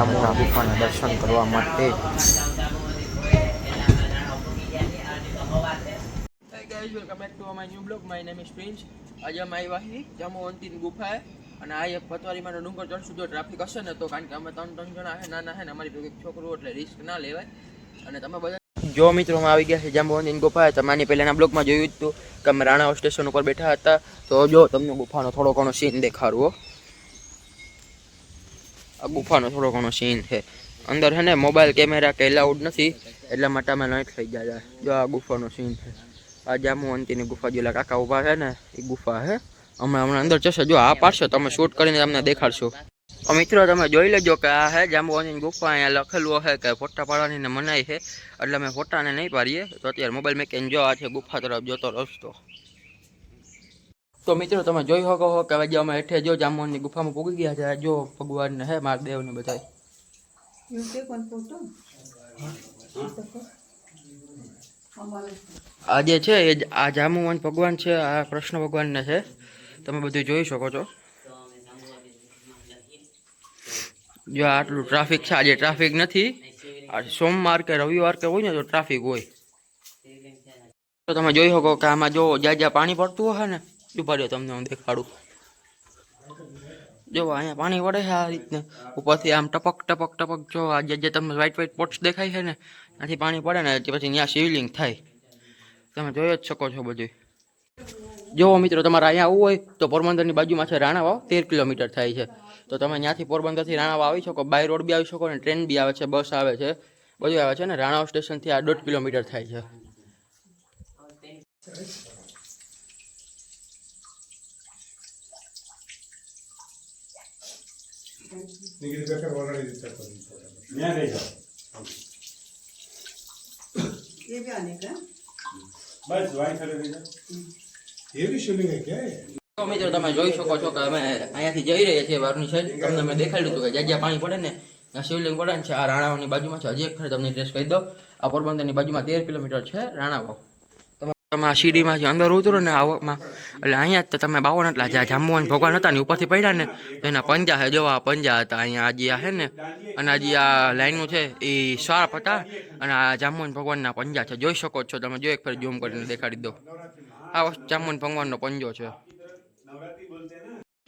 આમુના ગુફાના દર્શન કરવા માટે. Blog. My name આજે અમે આવ્યા છીએ જામુવંતીની ગુફાએ અને આ એક પતવારીમાંનો ડુંગર ચડશું જો ટ્રાફિક હશે ને તો કારણ કે અમે ત્રણ ત્રણ જણા છે નાના છે ને અમારી ભેગી છોકરું એટલે રિસ્ક ના લેવાય. અને તમે બધા જો મિત્રો અમે આવી ગયા છે જાંબુવંતીની ગુફા તમે તમારી પહેલાંના બ્લોગમાં જોયું હતું કે અમે રાણા સ્ટેશન ઉપર બેઠા હતા. તો જો તમને ગુફાનો થોડો ઘણો સીન દેખાડવો આ ગુફાનો થોડો ઘણો સીન છે. અંદર છે ને મોબાઈલ કેમેરા કે એલાઉડ નથી, એટલા માટે અમે નહીં થઈ ગયા જો આ ગુફાનો સીન છે. આ જામુવંતીની ગુફા જેલા કાકા ઊભા છે ને, એ ગુફા છે. હમણાં હમણાં અંદર જશે. જો આ પાડશો, તમે શૂટ કરીને તમને દેખાડશો. તો મિત્રો, તમે જોઈ લેજો કે આ હે જાંબુવંતીની ગુફા. અહીંયા લખેલું હશે કે ફોટા પાડવાની ને મનાઈ છે. એટલે અમે ફોટાને નહીં પાડીએ. તો અત્યારે મોબાઈલ મેકીને જો આ છે ગુફા તરફ જોતો રસ્તો. તો મિત્રો તમે જોઈ શકો છો કે હવે જે અમે હેઠે જો જામુવનની ગુફામાં પૂગી ગયા છે જો ભગવાન ને હે ને બધા You take one photo? આ જે છે એ આ જામુવંત ભગવાન છે આ કૃષ્ણ ભગવાનને છે. તમે બધું જોઈ શકો છો. જો આટલું ટ્રાફિક છે આજે ટ્રાફિક નથી. સોમવાર કે રવિવાર કે હોય ને તો ટ્રાફિક હોય. તો તમે જોઈ શકો કે આમાં જો જ્યાં જ્યાં પાણી પડતું હશે ને રહ્યો તમને હું દેખાડું? જો અહીંયા પાણી પડે છે આ રીતને. ઉપરથી આમ ટપક ટપક ટપક જો આ જે તમને વ્હાઈટ વ્હાઈટ પોટ્સ દેખાય છે ને, ત્યાંથી પાણી પડે ને, પછી ત્યાં શિવલિંગ થાય. તમે જોઈ જ શકો છો બધું જો મિત્રો તમારે અહીંયા આવવું હોય તો પોરબંદરની બાજુમાં છે રાણાવાવ તેર કિલોમીટર થાય છે. તો તમે ત્યાંથી પોરબંદરથી રાણાવાવ આવી શકો, બાય રોડ બી આવી શકો ને, ટ્રેન બી આવે છે, બસ આવે છે બધું આવે છે ને રાણાવ સ્ટેશનથી આ દોઢ કિલોમીટર થાય છે. ನೀವು ಇದು ಬೇಕಾದ್ರೆ ಆಲ್ರೆಡಿ ಇದು ತಗೊಂಡು ಮ್ಯಾಗ ಇದೆ ಏವಿ ಅನೇಕ બસ વાઈ ખરીદી એવી શૂટિંગ કે? તો મિત્રો તમે જોઈ શકો છો કે અમે અહીંયાથી જઈ રહ્યા છીએ વારની સાઈડ તમને મેં દેખાડ્યું હતું કે જ્યાં પાણી પડે ને ત્યાં શિવલિંગ પડે ને છે. આ રાણાઓની બાજુમાં છે. હજી એક ખરે તમને ડ્રેસ કહી દો આ પોરબંદરની બાજુમાં તેર કિલોમીટર છે રાણાવાવ. તમે આ સીડીમાંથી અંદર ઉતરો ને આવકમાં. એટલે અહીંયા જ તમે બાવન એટલા જ્યાં જામુવાન ભગવાન હતા ને ઉપરથી પડ્યા ને, તો એના પંજા છે જોવા પંજા હતા. અહીંયા આજે આ છે ને, અને આજે આ લાઈનનું છે એ શાર્પ હતા. અને આ જામુવાન ભગવાનના પંજા છે. જોઈ શકો છો તમે, જો એક ફરી ઝૂમ કરીને દેખાડી દો. આ વસ્તુ જામુવાન ભગવાનનો પંજો છે.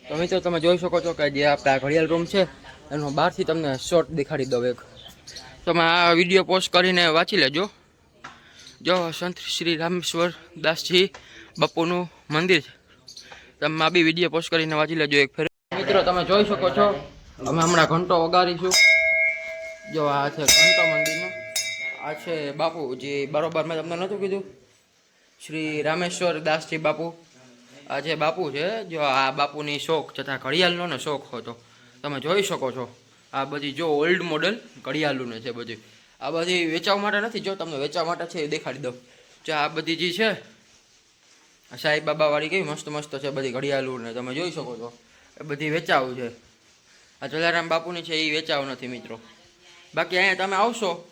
તો મિત્રો, તમે જોઈ શકો છો કે જે આપણા ઘડિયાળ રૂમ છે, એનો બહારથી તમને શોર્ટ દેખાડી દો એક. તમે આ વીડિયો પોસ્ટ કરીને વાંચી લેજો. જો સંત શ્રી રામેશ્વર દાસજી બાપુનું મંદિર તમે આ બી વીડિયો પોસ્ટ કરીને વાંચી લેજો એક ફેર. મિત્રો, તમે જોઈ શકો છો, અમે હમણાં ઘંટો વગાડીશું જો આ છે ઘંટો મંદિરનો. આ છે બાપુ, જે બરોબર મેં તમને નહોતું કીધું. શ્રી રામેશ્વર દાસજી બાપુ. આ જે બાપુ છે, જો આ બાપુની શોખ તથા ઘડિયાળનો ને શોખ હતો. તમે જોઈ શકો છો, આ બધી જો ઓલ્ડ મોડલ ઘડિયાળનું છે બધી. આ બધી વેચાવ માટે નથી, જો તમને વેચવા માટે છે એ દેખાડી દઉં. જો આ બધી જે છે સાંઈ બાબાવાળી કેવી મસ્ત મસ્ત છે બધી ઘડિયાળું ને તમે જોઈ શકો છો. એ બધી વેચાવ છે. આ જલારામ બાપુની છે એ વેચાવ નથી, મિત્રો. બાકી અહીંયા તમે આવશો.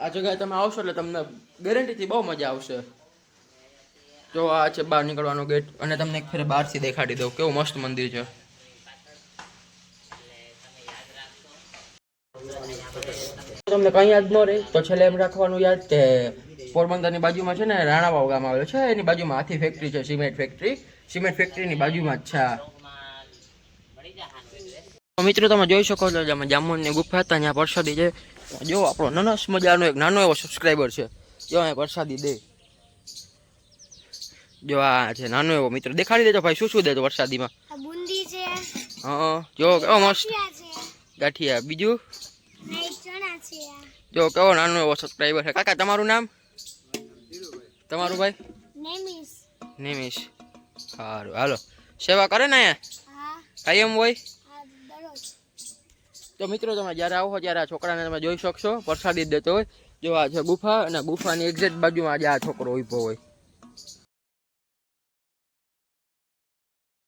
આ જગ્યાએ તમે આવશો એટલે તમને ગેરંટીથી બહુ મજા આવશે. જો આ છે બહાર નીકળવાનો ગેટ અને તમને એક ફેર બહારથી દેખાડી દઉં. કેવું મસ્ત મંદિર છે. તમને કઈ યાદ ન રહે તો છેલ્લે એમ રાખવાનું યાદ કે પોરબંદરની બાજુમાં છે ને રાણાવાવ ગામ આવેલું છે એની બાજુમાં હાથી ફેક્ટરી છે સિમેન્ટ ફેક્ટરી સિમેન્ટ ફેક્ટરીની બાજુમાં જ છે મિત્રો તમે જોઈ શકો છો જેમાં જામુનની ગુફા હતા ત્યાં પરસાદી છે. જો આપણો નનસ મજાનો એક નાનો એવો સબસ્ક્રાઈબર છે જો અહીંયા પરસાદી દે. જો આ છે નાનો એવો મિત્ર દેખાડી દેજો ભાઈ શું શું દેજો વરસાદીમાં બુંદી છે. હા જો કેવો મસ્ત ગાંઠિયા. બીજું? જો કેવો નાનો એવો સબસ્ક્રાઈબર છે. કાકા તમારું નામ? તમારું ભાઈ? નિમિષ સારું હાલો. સેવા કરે ને અહીંયા? કાયમ હોય? તો મિત્રો તમે જ્યારે આવો ત્યારે આ છોકરાને તમે જોઈ શકશો. પ્રસાદી દેતો હોય. જો આ છે ગુફા અને ગુફાની એક્ઝેક્ટ બાજુમાં આજે આ છોકરો ઊભો હોય.